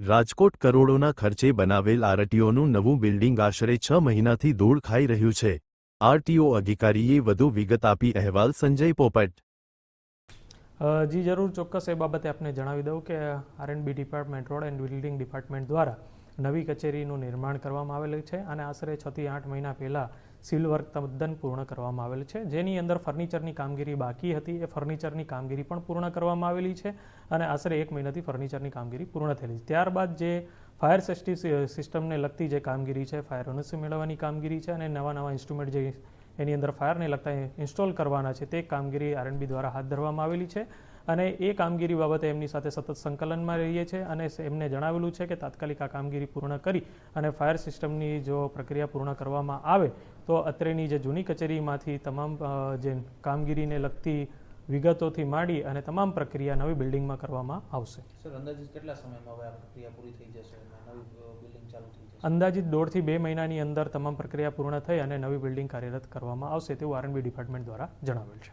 રાજકોટ કરોડોના ખર્ચે બનાવેલ આરટીઓનું નવું બિલ્ડિંગ આશરે છ મહિનાથી ધૂળ ખાઈ રહ્યું છે. આરટીઓ અધિકારીએ વધુ વિગત આપી અહેવાલ સંજય પોપટ. જી જરૂર, ચોક્કસ એ બાબતે આપને જણાવી દઉં કે R and B department road and building department દ્વારા નવી કચેરીનું નિર્માણ કરવામાં આવેલું છે અને આશરે છથી આઠ મહિના પહેલાં સિવિલ વર્ક તદ્દન પૂર્ણ કરવામાં આવેલ છે. જેની અંદર ફર્નિચરની કામગીરી બાકી હતી. એ ફર્નિચરની કામગીરી પણ પૂર્ણ કરવામાં આવેલી છે અને આશરે એક મહિનાથી ફર્નિચરની કામગીરી પૂર્ણ થયેલી છે. ત્યારબાદ જે ફાયર સેફ્ટી સિસ્ટમને લગતી જે કામગીરી છે, ફાયર ઓનર્સી મેળવવાની કામગીરી છે અને નવા નવા ઇન્સ્ટ્રુમેન્ટ જે એની અંદર ફાયરને લગતા ઇન્સ્ટોલ કરવાના છે. તે કામગીરી આરએનબી દ્વારા હાથ ધરવામાં આવેલી છે અને એ કામગીરી બાબતે એમની સાથે સતત સંકલનમાં રહીએ છીએ અને એમને જણાવેલું છે કે તાત્કાલિક આ કામગીરી પૂર્ણ કરી અને ફાયર સિસ્ટમની જો પ્રક્રિયા પૂર્ણ કરવામાં આવે તો અત્રેની જે જૂની કચેરીમાંથી તમામ જે કામગીરીને લગતી વિગતોથી માંડી અને તમામ પ્રક્રિયા નવી બિલ્ડિંગમાં કરવામાં આવશે. સર અંદાજિત કેટલા સમયમાં હવે આ પ્રક્રિયા પૂરી થઈ જશે નવી બિલ્ડિંગ ચાલુ થઈ જશે? અંદાજિત દોઢથી બે મહિનાની અંદર તમામ પ્રક્રિયા પૂર્ણ થઈ અને નવી બિલ્ડિંગ કાર્યરત કરવામાં આવશે તેવું આરએનબી ડિપાર્ટમેન્ટ દ્વારા જણાવેલ છે.